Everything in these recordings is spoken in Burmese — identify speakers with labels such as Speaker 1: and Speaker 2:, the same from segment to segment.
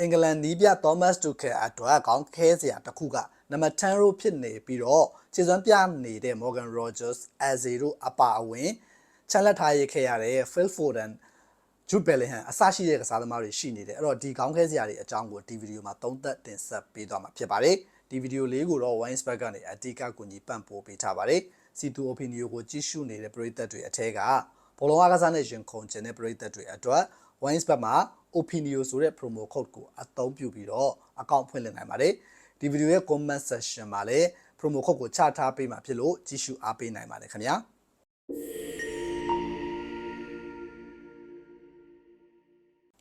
Speaker 1: အင်္ဂလန်နီးပြသောမတ်တူခဲအတွက်ကောင်းခဲစရာတစ်ခုကနံပါတ်10ရိုဖြစ်နေပြီးတော့ခြေစွမ်းပြနေတဲ့ Morgan Rogers, Eze တို့အပါအဝင်ချက်လက်ထားရခဲ့ရတဲ့ Phil Foden, Jude Bellingham အစရှိတဲ့ကစားသမားတွေရှိနေတယ်အဲ့တော့ဒီကောင်းခဲစရာတွေအကြောင်းကိုဒီဗီဒီယိုမှာသုံးသပ်တင်ဆက်ပေးသွားမှာဖြစ်ပါတယ်ဒီဗီဒီယိုလေးကိုတော့ Winesberg ကနေအတိအကကူညီပံ့ပိုးပေးထားပါတယ်စီတူ opinion ကိုကြည့်ရှုနေတဲ့ပရိသတ်တွေအထက်ကဘောလုံးအားကစားနဲ့ရင်ခုန်ခြင်းတဲ့ပရိသတ်တွေအတွက် Winesberg မှာ opinion ဆိုတဲ့ promo code ကိုအသုံးပြုပြီးတော့အကောင့်ဖွင့်လှစ်နိုင်ပါတယ်ဒီဗီဒီယိုရဲ့ comment section မှာလည်း promo code ကိုချထားပေးမှာဖြစ်လို့ကြည့်ရှုအားပေးနိုင်ပါတယ်ခင်ဗျာ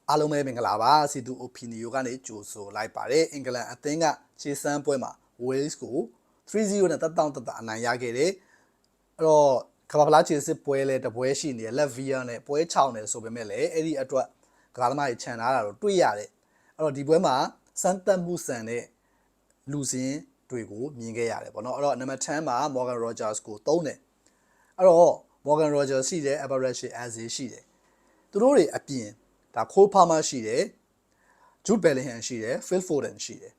Speaker 1: အားလုံးပဲမင်္ဂလာပါစီတူ opinion ကနေကြိုဆိုလိုက်ပါတယ်အင်္ဂလန်အသင်းကခြေစမ်းပွဲမှာ Wales ကို3-0နဲ့တက်တောင့်တက်တာအနိုင်ရခဲ့တယ်အဲ့တော့ကမ္ဘာဖလားခြေစစ်ပွဲလဲတပွဲရှိနေတယ်လက်ဗီယာနဲ့ပွဲချောင်းတယ်ဆိုပေမဲ့လည်းအဲ့ဒီအတွက် ကစားသမားတွေခြံထားတာတော့တွေ့ရတယ်အဲ့တော့ဒီပွဲမှာစမ်းသက်မှုဆန်တဲ့လူစင်းတွေကိုမြင်ခဲ့ရတယ်ပေါ့နော်အဲ့တော့နံပါတ်10မှာ Morgan Rogers ကိုသုံးတယ်အဲ့တော့ Morgan Rogers ရှိတယ် Average Aze ရှိတယ်သူတို့တွေအပြင်ဒါ Cole Palmer ရှိတယ် Jude Bellingham ရှိတယ် Phil Foden ရှိတယ်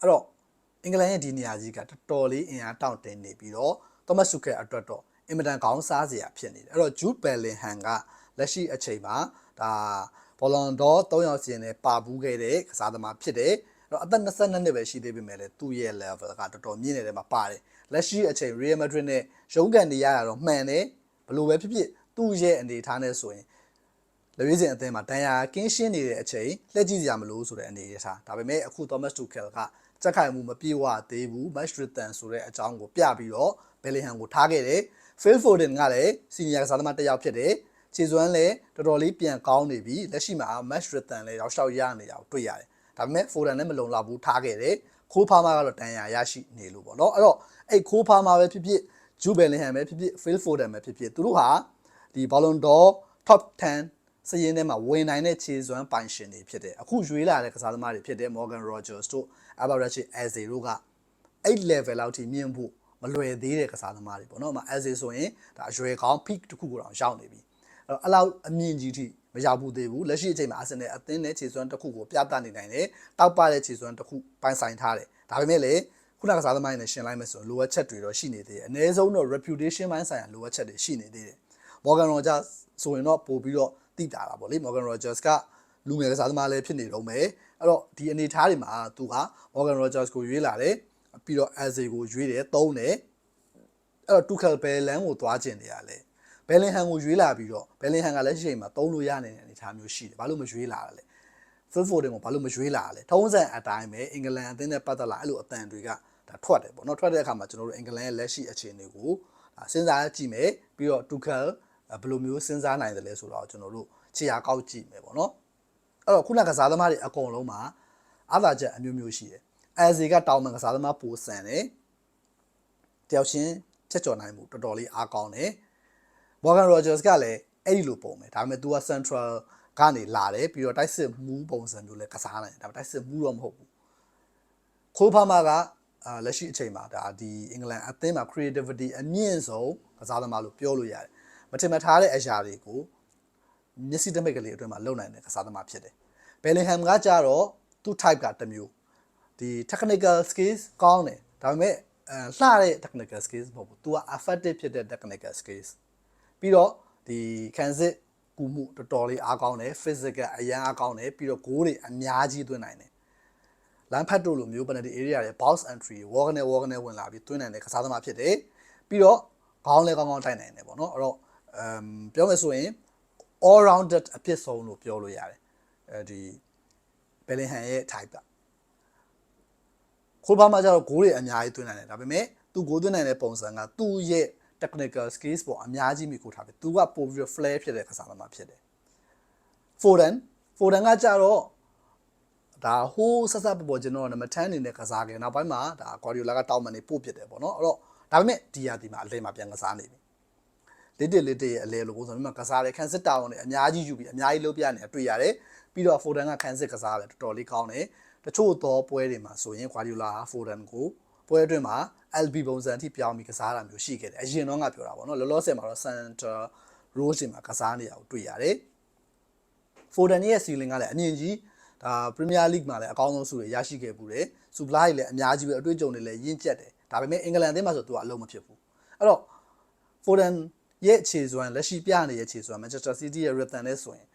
Speaker 1: အဲ့တော့အင်္ဂလန်ရဲ့ဒီနေရာကြီးကတော်တော်လေးအင်အားတောင့်တင်းနေပြီးတော့ Thomas Tuchel အတွက်တော့အင်မတန်ကောင်းစားစရာဖြစ်နေတယ်အဲ့တော့ Jude Bellingham ကလက်ရှိအချိန်မှာ ဒါဘောလုံးတော့၃ယောက်စီနဲ့ပါဘူးခဲ့တဲ့ကစားသမားဖြစ်တယ်အဲ့တော့အသက်22နှစ်ပဲရှိသေးပေမဲ့လည်းသူ့ရဲ့ level ကတော်တော်မြင့်နေတယ်မှာပါတယ်လက်ရှိအချိန် Real Madrid နဲ့ရုန်းကန်နေရတာတော့မှန်တယ်ဘလို့ပဲဖြစ်ဖြစ်သူ့ရဲ့အနေအထားနဲ့ဆိုရင်လက်ရွေးစင်အသင်းမှာဒဏ်ရာကင်းရှင်းနေတဲ့အချိန်လက်ကြည့်စရာမလိုဆိုတဲ့အနေအထားဒါပေမဲ့အခု Thomas Tuchel ကစက်ခိုင်မှုမပြေဝသေးဘူး match return ဆိုတဲ့အကြောင်းကိုပြပြီးတော့ Bellingham ကိုထားခဲ့တယ် Phil Foden ကလည်း senior ကစားသမားတစ်ယောက်ဖြစ်တယ် ခြေစွမ်းလည်းတော်တော်လေးပြန်ကောင်းနေပြီလက်ရှိမှာ match return လည်းရောက်ရှောက်ရနေတာကိုတွေ့ရတယ်ဒါပေမဲ့ Foden နဲ့မလုံလောက်ဘူးထားခဲ့တယ်ခိုးဖားမာကတော့တန်ရာရရှိနေလို့ပေါ့နော်အဲ့တော့အဲ့ခိုးဖားမာပဲဖြစ်ဖြစ် Jude Bellingham ပဲဖြစ်ဖြစ် Phil Foden ပဲဖြစ်ဖြစ်သူတို့ဟာဒီ Ballon d'Or top 10စရင်ထဲမှာဝင်နိုင်တဲ့ခြေစွမ်းပိုင်ရှင်တွေဖြစ်တယ်အခုရွေးလာတဲ့ကစားသမားတွေဖြစ်တဲ့ Morgan Rogers တို့ Average Eze တို့ကအဲ့ level လောက်ထိမြင့်ဖို့မလွယ်သေးတဲ့ကစားသမားတွေပေါ့နော်။အမ Eze ဆိုရင်ဒါအရွယ်ကောင်း peak တစ်ခုကိုတော့ရောက်နေပြီ။အဲ့ တော့အဲ့လောက်အမြင့်ကြီးထိမရောက်ဘူးသေးဘူး။လက်ရှိအချိန်မှာ Arsenal အသင်းနဲ့ခြေစွမ်းတစ်ခုကိုပြသနေနိုင်တယ်။တောက်ပတဲ့ခြေစွမ်းတစ်ခုပိုင်ဆိုင်ထားတယ်။ဒါပေမဲ့လည်းခုနကစားသမားတွေနဲ့ရှင်းလိုက်မယ်ဆိုရင်လိုအပ်ချက်တွေတော့ရှိနေသေးတယ်။အနည်းဆုံးတော့ reputation ပိုင်းဆိုင်ရာလိုအပ်ချက်တွေရှိနေသေးတယ်။ Morgan Rogers ဆိုရင်တော့ပို့ပြီးတော့တိတာတာပေါ့လေ Morgan Rogers ကလူငယ်ကစားသမားလည်းဖြစ်နေတော့မယ်အဲ့တော့ဒီအနေထားတွေမှာသူက Morgan Rogers ကိုရွေးလာတယ်ပြီးတော့ Eze ကိုရွေးတယ်သုံးတယ်အဲ့တော့ Tuchel ဘယ်လမ်းကိုသွားကျင်နေရလဲ Bellingham ကိုရွေးလာပြီးတော့ Bellingham ကလည်းရှိချိန်မှာသုံးလို့ရနေတဲ့အနေအထားမျိုးရှိတယ်ဘာလို့မရွေးလာတာလဲ Phil Foden ကိုဘာလို့မရွေးလာတာလဲထုံးစံအတိုင်းပဲအင်္ဂလန်အသင်းနဲ့ပတ်သက်လာအဲ့လိုအတန်တွေကဒါထွက်တယ်ပေါ့နော်ထွက်တဲ့အခါမှာကျွန်တော်တို့အင်္ဂလန်ရဲ့လက်ရှိအခြေအနေကိုစဉ်းစားကြည့်မယ်ပြီးတော့ Tuchel ဘယ်လိုမျိုးစဉ်းစားနိုင်တယ်လဲဆိုတော့ကျွန်တော်တို့ခြေရာကောက်ကြည့်မယ်ပေါ့နော်အဲ့တော့ခုနကစားသမားတွေအကုန်လုံးမှာအားသာချက်အမျိုးမျိုးရှိတယ်အဲဇီကတောင်းမှန်ကစားသမားပိုဆန်တယ်တယောက်ချင်းချက်ကြော်နိုင်မှုတော်တော်လေးအားကောင်းတယ် Morgan Rogers ကလည်းအဲ့ဒီလိုပုံပဲဒါပေမဲ့ तू က Central ကနေလာတယ်ပြီးတော့တိုက်စစ်မူးပုံစံမျိုးလဲကစားနိုင်တယ်ဒါပေမဲ့တိုက်စစ်မူးတော့မဟုတ်ဘူးခိုးဖာမာကအာလက်ရှိအချိန်မှာဒါဒီအင်္ဂလန်အသင်းမှာ creativity အမြင့်ဆုံးကစားသမားလို့ပြောလို့ရတယ်မထင်မှတ်ထားတဲ့အရာတွေကိုမျက်စိတမိတ်ကလေးအတွင်းမှာလုံနိုင်တဲ့ကစားသမားဖြစ်တယ်။ Bellingham ကကြတော့သူ့ type ကတစ်မျိုးဒီ technical skills ကောင်းတယ်ဒါပေမဲ့အဲလှတဲ့ technical skills မဟုတ်ဘူး။ तू က effective ဖြစ်တဲ့ technical skills ပြီးတော့ဒီခံစစ်ကူမှုတော်တော်လေးအားကောင်းတယ် physical အရန်အားကောင်းတယ်ပြီးတော့ goal တွေအများကြီးသွင်းနိုင်တယ်လမ်းဖတ်တို့လိုမျိုး penalty area တွေ box entry walk နဲ့ walk နဲ့ဝင်လာပြီးသွင်းနိုင်တဲ့ကစားသမားဖြစ်တယ်ပြီးတော့ခေါင်းလည်းကောင်းကောင်းတိုက်နိုင်တယ်ပေါ့နော်အဲ့တော့အမ်ပြောမယ်ဆိုရင် all rounded အဖြစ်ဆုံးလို့ပြောလို့ရတယ်အဲဒီ Bellingham ရဲ့ type ကခိုးပါမှကျတော့ဂိုးတွေအများကြီးသွင်းနိုင်တယ်ဒါပေမဲ့သူဂိုးသွင်းနိုင်တဲ့ပုံစံကသူ့ရဲ့ technical skills ပေါ်အများကြီးမိကိုထားပြီသူကပို့ပြီးတော့ flare ဖြစ်တဲ့ကစားသမားဖြစ်တယ် Foden Foden ကကြတော့ဒါဟိုးဆက်ဆက်ပေါ်ပေါ်ကျွန်တော်နံပါတ်10အနေနဲ့ကစားခဲ့နောက်ပိုင်းမှာဒါ Guardiola ကတောင်းမှနေပို့ဖြစ်တယ်ပေါ့နော်အဲ့တော့ဒါပေမဲ့ဒီရာဒီမှာအလဲမှာပြန်ကစားနေပြီလက်တစ်လက်တစ်ရဲ့အလဲလို့ကိုဆိုပြီးမှကစားတယ်ခန်းစစ်တာဝန်တွေအများကြီးယူပြီးအများကြီးလုပ်ပြနေတွေ့ရတယ်ပြီးတော့ Foden ကခန်းစစ်ကစားတယ်တော်တော်လေးကောင်းတယ်တချို့သောပွဲတွေမှာဆိုရင် Guardiola Foden ကို ပွဲအတွင်းမှာ LB ပုံစံအထိပြောင်းပြီးကစားတာမျိုးရှိခဲ့တယ်အရင်တော့ကပြောတာပေါ့နော်လောလောဆယ်မှာတော့ center role မှာကစားနေရကိုတွေ့ရတယ် Foden ရဲ့ ceiling ကလည်းအမြင့်ကြီးဒါ Premier League မှာလည်းအကောင်းဆုံးဆုတွေရရှိခဲ့ပူတယ်။ Super League လည်းအများကြီးပဲအတွေ့အကြုံတွေလည်းရင့်ကျက်တယ်။ဒါပေမဲ့အင်္ဂလန်အသင်းမှာဆိုသူကအလုံးမဖြစ်ဘူး။အဲ့တော့ Foden ရဲ့အခြေစွမ်းလက်ရှိပြနေတဲ့အခြေစွမ်း Manchester City ရဲ့ rhythm နဲ့ဆိုရင်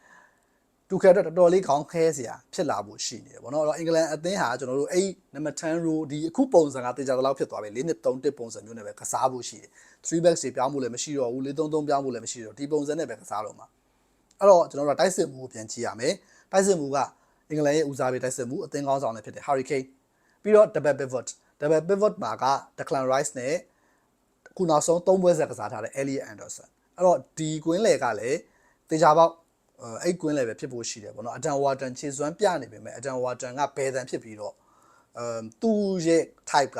Speaker 1: တူခဲတော့တော်တော်လေးခေါင်းခဲစရာဖြစ်လာဖို့ရှိနေတယ်ဗောနော်အဲ့တော့အင်္ဂလန်အသင်းဟာကျွန်တော်တို့အဲ့နံပါတ်10 row ဒီအခုပုံစံကတေချာသလောက်ဖြစ်သွားပြီ၄နှစ်3တစ်ပုံစံမျိုးနဲ့ပဲကစားဖို့ရှိတယ်3 backs တွေပြောင်းဖို့လည်းမရှိတော့ဘူး4 3 3ပြောင်းဖို့လည်းမရှိတော့ဒီပုံစံနဲ့ပဲကစားတော့မှာအဲ့တော့ကျွန်တော်တို့တိုက်စစ်မှုကိုပြန်ကြည့်ရမယ်တိုက်စစ်မှုကအင်္ဂလန်ရဲ့ဦးစားပေးတိုက်စစ်မှုအသင်းကောင်းဆောင်လည်းဖြစ်တယ် Harry Kane ပြီးတော့ double pivot double pivot မှာက Declan Rice နဲ့ခုနောက်ဆုံး3ပွဲဆက်ကစားထားတဲ့ Elliot Anderson အဲ့တော့ဒီကွင်းလေကလည်းတေချာပေါက် အဲ့ကွင်းလေပဲဖြစ်ဖို့ရှိတယ်ဗောနော်အတန်ဝါတန်ခြေစွမ်းပြနေပေမဲ့အတန်ဝါတန်ကဘယ်တန်ဖြစ်ပြီးတော့အမ်သူ့ရဲ့ type က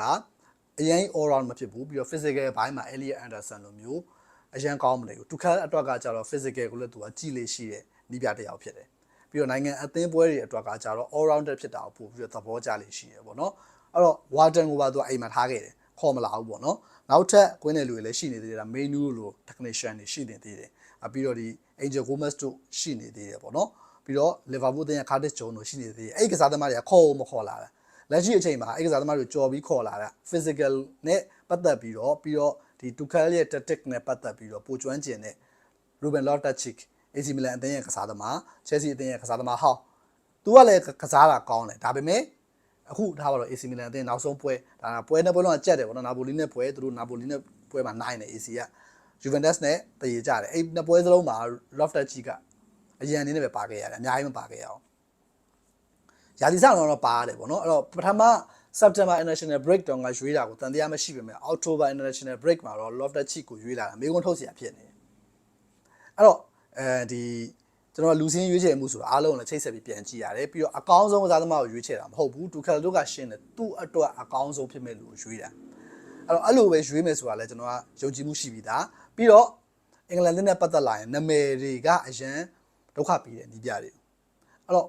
Speaker 1: အရင် all round မဖြစ်ဘူးပြီးတော့ physical ဘိုင်းမှာ Elliot Anderson လိုမျိုးအရန်ကောင်းမလဲဘူးတူခါအတွက်ကကြတော့ physical ကိုလည်းသူကကြည်လေးရှိတဲ့နီးပြတစ်ယောက်ဖြစ်တယ်ပြီးတော့နိုင်ငံအသင်းပွဲတွေအတွက်ကကြတော့ all rounder ဖြစ်တာကိုပို့ပြီးတော့သဘောကျလေးရှိရပေါ့နော်အဲ့တော့ Warden ကိုပါသူကအိမ်မှာထားခဲ့တယ်ခေါ်မလာဘူးပေါ့နော်နောက်ထပ်ကွင်းနယ်လူတွေလည်းရှိနေသေးတယ်ဒါ menu လို technician တွေရှိနေသေးတယ်အပြီးတော့ဒီ Angel Gomez တို့ရှိနေသေးတယ်ပေါ့နော်ပြီးတော့ Liverpool အသင်းရဲ့ Curtis Jones တို့ရှိနေသေးတယ်အဲ့ဒီကစားသမားတွေကခေါ်မခေါ်လာတာလက်ရှိအချိန်မှာအဲ့ဒီကစားသမားတွေကြော်ပြီးခေါ်လာတာ physical နဲ့ပတ်သက်ပြီးတော့ပြီးတော့ဒီ Tuchel ရဲ့ tactic နဲ့ပတ်သက်ပြီးတော့ပိုကျွမ်းကျင်တဲ့ Ruben Loftus-Cheek AC Milan အသင်းရဲ့ကစားသမား Chelsea အသင်းရဲ့ကစားသမားဟောင်းသူကလည်းကစားတာကောင်းတယ်ဒါပေမဲ့အခုထားပါတော့ AC Milan အသင်းနောက်ဆုံးပွဲဒါကပွဲနှစ်ပွဲလုံးကကြက်တယ်ပေါ့နော်နာပိုလီနဲ့ပွဲသူတို့နာပိုလီနဲ့ပွဲမှာနိုင်တယ် AC က Juventus နဲ့တည်ကြတယ်အဲ့နှစ်ပွဲစလုံးမှာ Loftus-Cheek ကအရန်အနေနဲ့ပဲပါခဲ့ရတယ်အများကြီးမပါခဲ့ရအောင်ရာသီဆောင်တော့ပါရတယ်ပေါ့နော်အဲ့တော့ပထမ September International Break တောင်ကရွေးတာကိုတန်တရားမရှိပေမဲ့ October International Break မှာတော့ Loftus-Cheek ကိုရွေးလာတာမေးခွန်းထုတ်เสียဖြစ်နေတယ်အဲ့တော့အဲဒီကျွန်တော်လူစင်းရွေးချယ်မှုဆိုတာအားလုံးလည်းချိတ်ဆက်ပြီးပြန်ကြည့်ရတယ်ပြီးတော့အကောင်းဆုံးကစားသမားကိုရွေးချယ်တာမဟုတ်ဘူးတူခယ်တို့ကရှင်းတယ်သူ့အတွက်အကောင်းဆုံးဖြစ်မဲ့လူကိုရွေးတာအဲ့တော့အဲ့လိုပဲရွေးမယ်ဆိုတာလည်းကျွန်တော်ကယုံကြည်မှုရှိပြီးသား ပြီးတော့အင်္ဂလန်နဲ့ပတ်သက်လာရင်နာမည်တွေကအရန်ဒုက္ခပေးတဲ့နီးပြတွေအဲ့တော့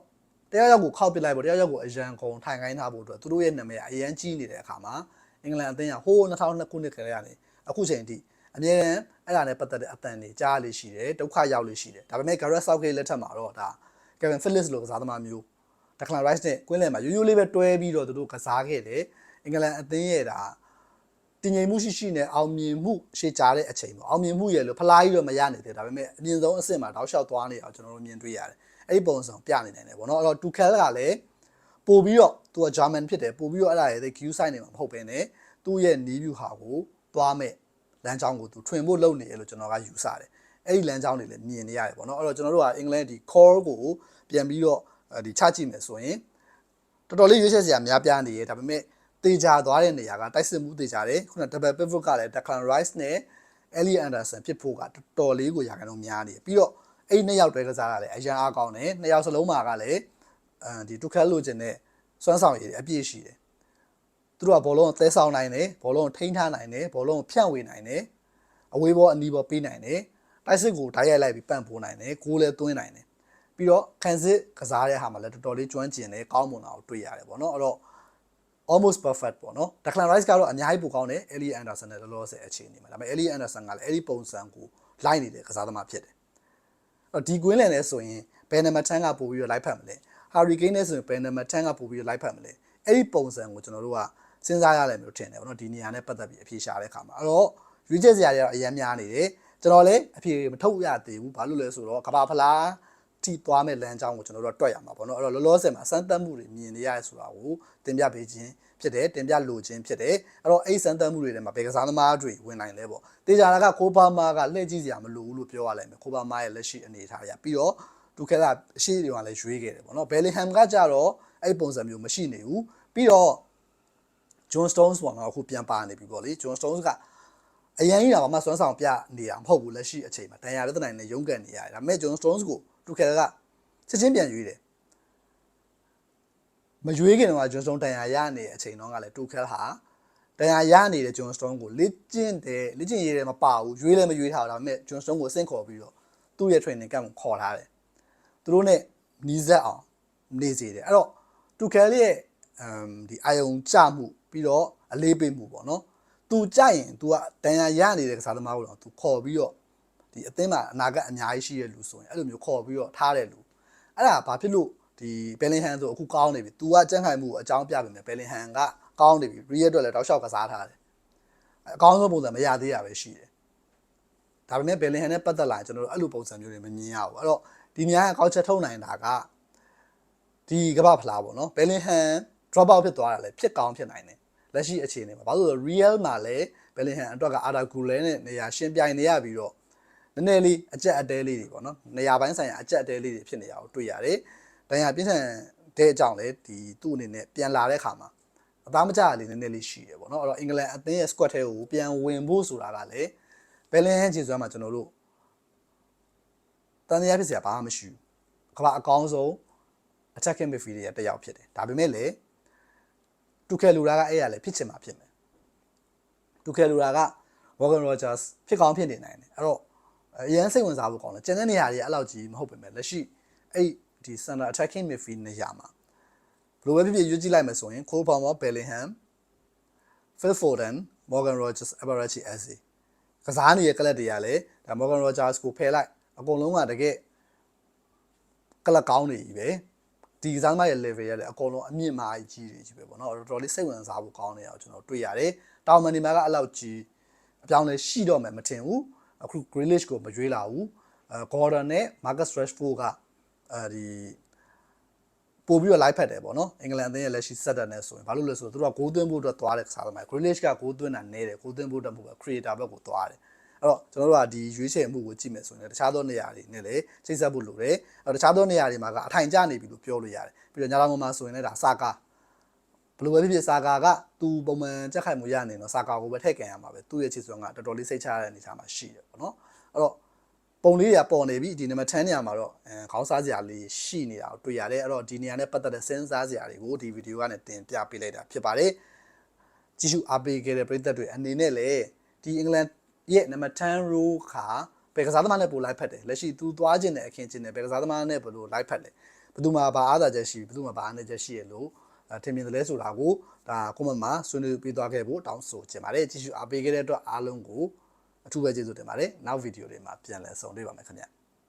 Speaker 1: တရားရောက်ကိုခောက်ပစ်လိုက်ပေါ့တရားရောက်ကိုအရန်ကုန်ထိုင်ခိုင်းထားဖို့အတွက်သူတို့ရဲ့နာမည်အရန်ကြီးနေတဲ့အခါမှာအင်္ဂလန်အသင်းကဟိုး2002ခုနှစ်ခရေကနေအခုချိန်ထိအမြဲတမ်းအဲ့ဒါနဲ့ပတ်သက်တဲ့အတန်တွေကြားလေးရှိတယ်ဒုက္ခရောက်လေးရှိတယ်ဒါပေမဲ့ Gareth Southgate လက်ထက်မှာတော့ဒါ Kevin Phillips လိုကစားသမားမျိုး Declan Rice နဲ့ကွင်းလယ်မှာရိုးရိုးလေးပဲတွဲပြီးတော့သူတို့ကစားခဲ့တယ်အင်္ဂလန်အသင်းရဲ့ဒါ တည်ငြိမ်မှုရှိရှိနဲ့အောင်မြင်မှုရှေ့ကြားတဲ့အချိန်ပေါ့အောင်မြင်မှုရဲ့လို့ဖလားကြီးတော့မရနိုင်သေးဒါပေမဲ့အမြင့်ဆုံးအဆင့်မှာတောက်လျှောက်သွားနေအောင်ကျွန်တော်တို့မြင်တွေ့ရတယ်အဲ့ဒီပုံစံပြနေနိုင်တယ်ပေါ့နော်အဲ့တော့ Tuchel ကလည်းပို့ပြီးတော့သူက German ဖြစ်တယ်ပို့ပြီးတော့အဲ့ဒါရဲ့ Q side နေမှာမဟုတ်ဘဲနဲ့သူ့ရဲ့နီးဗျူဟာကိုသွားမဲ့လမ်းကြောင်းကိုသူထွင်ဖို့လုပ်နေရလို့ကျွန်တော်ကယူဆတယ်အဲ့ဒီလမ်းကြောင်းတွေလည်းမြင်နေရတယ်ပေါ့နော်အဲ့တော့ကျွန်တော်တို့ကအင်္ဂလန်ဒီ core ကိုပြန်ပြီးတော့ဒီချကြည့်မယ်ဆိုရင်တော်တော်လေးရွေးချယ်စရာများပြားနေရဒါပေမဲ့ တေချာသွားတဲ့နေရာကတိုက်စစ်မှုတေချာတယ်ခုန double pivot ကလည်း Declan Rice နဲ့ Elliot Anderson ဖြစ်ဖို့ကတော်တော်လေးကိုရာခိုင်နှုန်းများနေတယ်ပြီးတော့အဲ့ဒီနှစ်ယောက်တွဲကစားတာလည်းအရန်အားကောင်းတယ်နှစ်ယောက်စလုံးမှာကလည်းအဲဒီတူခက်လို့ခြင်းနဲ့စွမ်းဆောင်ရည်အပြည့်ရှိတယ်သူတို့ကဘောလုံးကိုသဲဆောင်နိုင်တယ်ဘောလုံးကိုထိန်းထားနိုင်တယ်ဘောလုံးကိုဖြန့်ဝေနိုင်တယ်အဝေးဘောအနီးဘောပေးနိုင်တယ်တိုက်စစ်ကိုဓာတ်ရိုက်လိုက်ပြီးပန့်ပိုးနိုင်တယ်ဂိုးလည်းသွင်းနိုင်တယ်ပြီးတော့ခံစစ်ကစားတဲ့ဟာမှာလည်းတော်တော်လေးကျွမ်းကျင်တယ်ကောင်းမွန်တာကိုတွေ့ရတယ်ပေါ့နော်အဲ့တော့ almost perfect ပေါ့နော် Declan Rice ကတော့အများကြီးပိုကောင်းတယ် Ellie Anderson နဲ့လောလောဆယ်အခြေအနေမှာဒါပေမဲ့ Ellie Anderson ကလည်းအဲ့ဒီပုံစံကိုလိုက်နေတဲ့ကစားသမားဖြစ်တယ်အဲ့တော့ဒီကွင်းလန်နဲ့ဆိုရင်ဘယ်နံပါတ်10ကပို့ပြီးတော့လိုက်ဖက်မလဲ Harry Kane နဲ့ဆိုရင်ဘယ်နံပါတ်10ကပို့ပြီးတော့လိုက်ဖက်မလဲအဲ့ဒီပုံစံကိုကျွန်တော်တို့ကစဉ်းစားရတယ်မျိုးထင်တယ်ပေါ့နော်ဒီနေရာနဲ့ပတ်သက်ပြီးအဖြေရှာတဲ့အခါမှာအဲ့တော့ရွေးချက်စရာတွေတော့အများများနေတယ်ကျွန်တော်လည်းအဖြေမထုတ်ရသေးဘူးဘာလို့လဲဆိုတော့ကဘာဖလား ထိသွားမဲ့လမ်းကြောင်းကိုကျွန်တော်တို့တွက်ရမှာပေါ့နော်အဲ့တော့လောလောဆယ်မှာစမ်းသပ်မှုတွေမြင်နေရဆိုတာကိုတင်ပြပေးခြင်းဖြစ်တယ်တင်ပြလိုခြင်းဖြစ်တယ်အဲ့တော့အဲ့စမ်းသပ်မှုတွေထဲမှာဘယ်ကစားသမားတွေဝင်နိုင်လဲပေါ့တေချာတာကကိုပါမာကလှည့်ကြည့်စရာမလိုဘူးလို့ပြောရလိုက်မယ်ကိုပါမာရဲ့လက်ရှိအနေအထားရပြီးတော့ဒုခဲကအရှိတွေကလည်းရွေးခဲ့တယ်ပေါ့နော်ဘယ်လီဟမ်ကကြတော့အဲ့ပုံစံမျိုးမရှိနေဘူးပြီးတော့ John Stones ပေါ့နော်အခုပြန်ပါနေပြီပေါ့လေ John Stones ကအရင်ကြီးတော့မှစွမ်းဆောင်ပြနေတာမဟုတ်ဘူးလက်ရှိအချိန်မှာဒဏ်ရာရတဲ့နိုင်နဲ့ရုန်းကန်နေရတယ်ဒါပေမဲ့ John Stones ကို ဒုခဲကချက်ချင်းပြန်ရွေးတယ်မရွေးခင်တော့ဂျွန်စတုန်းတန်ရာရနေတဲ့အချိန်တော့ကလည်းတူခက်ဟာတန်ရာရနေတဲ့ဂျွန်စတုန်းကိုလက်ကျင့်တယ်လက်ကျင့်ရေးတယ်မပါဘူးရွေးလည်းမရွေးထားဘူးဒါပေမဲ့ဂျွန်စတုန်းကိုအဆင့်ခေါ်ပြီးတော့သူ့ရဲ့ training camp ကိုခေါ်ထားတယ်သူတို့ ਨੇ နီးစက်အောင်နေစေတယ်အဲ့တော့တူခက်ရဲ့အမ်ဒီအာယုံကြမှုပြီးတော့အလေးပေးမှုပေါ့နော်သူကြရင် तू ကတန်ရာရနေတဲ့ကစားသမားကိုတော့ तू ခေါ်ပြီးတော့ ဒီအသင်းမှာအနာဂတ်အများကြီးရှိတဲ့လူဆိုရင်အဲ့လိုမျိုးခေါ်ပြီးတော့ထားတဲ့လူအဲ့ဒါဘာဖြစ်လို့ဒီဘယ်လင်ဟန်ဆိုအခုကောင်းနေပြီ तू ကကြံ့ခိုင်မှုကိုအကြောင်းပြပေမဲ့ဘယ်လင်ဟန်ကကောင်းနေပြီ real အတွက်လည်းတောက်လျှောက်ကစားထားတယ်အကောင်းဆုံးပုံစံမရသေးတာပဲရှိတယ်ဒါပေမဲ့ဘယ်လင်ဟန်နဲ့ပတ်သက်လာရင်ကျွန်တော်တို့အဲ့လိုပုံစံမျိုးတွေမမြင်ရဘူးအဲ့တော့ဒီများအကောက်ချက်ထုတ်နိုင်တာကဒီကမ္ဘာဖလားပေါ့နော်ဘယ်လင်ဟန် drop out ဖြစ်သွားတာလည်းဖြစ်ကောင်းဖြစ်နိုင်တယ်လက်ရှိအခြေအနေမှာဘာလို့လဲဆိုတော့ real မှာလည်းဘယ်လင်ဟန်အတွက်ကအာတာကူလဲနဲ့နေရာရှင်းပြိုင်နေရပြီးတော့ နည်းနည်းလေးအကြက်အတဲလေးတွေပေါ့နော်နေရာပိုင်းဆိုင်ရာအကြက်အတဲလေးတွေဖြစ်နေတာကိုတွေ့ရတယ်။တန်ရာပြင်းထန်တဲ့အကြောင်းလေဒီသူ့အနေနဲ့ပြန်လာတဲ့ခါမှာအသားမကျလေးနည်းနည်းလေးရှိတယ်ပေါ့နော်။အဲ့တော့အင်္ဂလန်အသင်းရဲ့ squad ထဲကိုပြန်ဝင်ဖို့ဆိုတာကလည်းဘယ်လင်ဟန်ခြေစွမ်းမှာကျွန်တော်တို့တန်ရာဖြစ်စရာဘာမှမရှိဘူး။ကမ္ဘာအကောင်းဆုံး attacking midfielder ရဲ့တစ်ယောက်ဖြစ်တယ်။ဒါပေမဲ့လည်းတူကယ်လူရာကအဲ့ရလည်းဖြစ်ချင်မှာဖြစ်မယ်။တူကယ်လူရာက Morgan Rogers ဖြစ်ကောင်းဖြစ်နေနိုင်တယ်။အဲ့တော့ အရန်စိတ်ဝင်စားဖို့ကောင်းတယ်။ကျန်တဲ့နေရာတွေအဲ့လောက်ကြီးမဟုတ်ပေမဲ့လက်ရှိအဲ့ဒီ center attacking midfield နေရာမှာဘယ်လိုပဲဖြစ်ဖြစ်ရွေးကြည့်လိုက်မယ်ဆိုရင် Cole Palmer, Bellingham, Phil Foden, Morgan Rogers, Aberrachi Eze ကစားနေတဲ့ကလပ်တွေကလည်းဒါ Morgan Rogers ကိုဖယ်လိုက်အကုန်လုံးကတကယ်ကလပ်ကောင်းနေပြီပဲဒီကစားသမားရဲ့ level ရလည်းအကုန်လုံးအမြင့်မားကြီးတွေကြီးပဲပေါ့နော်တော်တော်လေးစိတ်ဝင်စားဖို့ကောင်းနေအောင်ကျွန်တော်တွေ့ရတယ်တောင်မန်ဒီမာကအလောက်ကြီးအပြောင်းလဲရှိတော့မယ်မထင်ဘူး အခု Grealish ကိုမရွေးလာဘူးအဲ Gordon နဲ့ Marcus Rashford ကအဲဒီပို့ပြီးတော့ live ဖက်တယ်ပေါ့နော်အင်္ဂလန်အသင်းရဲ့လက်ရှိ setup နဲ့ဆိုရင်ဘာလို့လဲဆိုတော့သူတို့ကဂိုးသွင်းဖို့အတွက်သွားတဲ့ကစားသမား Grealish ကဂိုးသွင်းတာနည်းတယ်ဂိုးသွင်းဖို့အတွက်မဟုတ်ဘူး creator ဘက်ကိုသွားတယ်အဲ့တော့ကျွန်တော်တို့ကဒီရွေးချယ်မှုကိုကြည့်မယ်ဆိုရင်တခြားသောနေရာတွေနဲ့လည်းချိတ်ဆက်ဖို့လိုတယ်အဲ့တော့တခြားသောနေရာတွေမှာကအထိုင်ကျနေပြီလို့ပြောလို့ရတယ်ပြီးတော့ညာလာမမှာဆိုရင်လည်းဒါစာကာ ဘယ်လိုပဲဖြစ်ဖြစ်စာကာကသူပုံမှန်ကြက်ခိုင်မှုရနေတော့စာကာကိုပဲထည့်ကန်ရမှာပဲသူ့ရဲ့ချစ်စွမ်းကတော်တော်လေးစိတ်ချရတဲ့အနေအထားမှာရှိတယ်ပေါ့နော်အဲ့တော့ပုံလေးတွေကပေါ်နေပြီဒီနံပါတ်10နေရာမှာတော့အဲခေါင်းစားစရာလေးရှိနေတာကိုတွေ့ရတယ်အဲ့တော့ဒီနေရာနဲ့ပတ်သက်တဲ့စဉ်းစားစရာတွေကိုဒီဗီဒီယိုကနေတင်ပြပေးလိုက်တာဖြစ်ပါတယ်ကြည့်ရှုအားပေးခဲ့တဲ့ပရိသတ်တွေအနေနဲ့လည်းဒီအင်္ဂလန်ရဲ့နံပါတ်10 row ခါဘယ်ကစားသမားနဲ့ပို့လိုက်ဖက်တယ်လက်ရှိသူသွားခြင်းနဲ့အခင်းခြင်းနဲ့ဘယ်ကစားသမားနဲ့ဘယ်လိုလိုက်ဖက်လဲဘယ်သူမှဘာအားသာချက်ရှိဘယ်သူမှဘာအားနည်းချက်ရှိရလို့အဲ ထင်မြင်တယ်လဲဆိုတာကိုဒါကွန်မန့်မှာဆွေးနွေးပေးသွားခဲ့ဖို့တောင်းဆိုချင်ပါတယ်ကြည့်ရှုအားပေးခဲ့တဲ့အတွက်အားလုံးကိုအထူးပဲကျေးဇူးတင်ပါတယ်နောက်ဗီဒီယိုတွေမှာပြန်လည်ဆုံတွေ့ပါမယ်ခင်ဗျ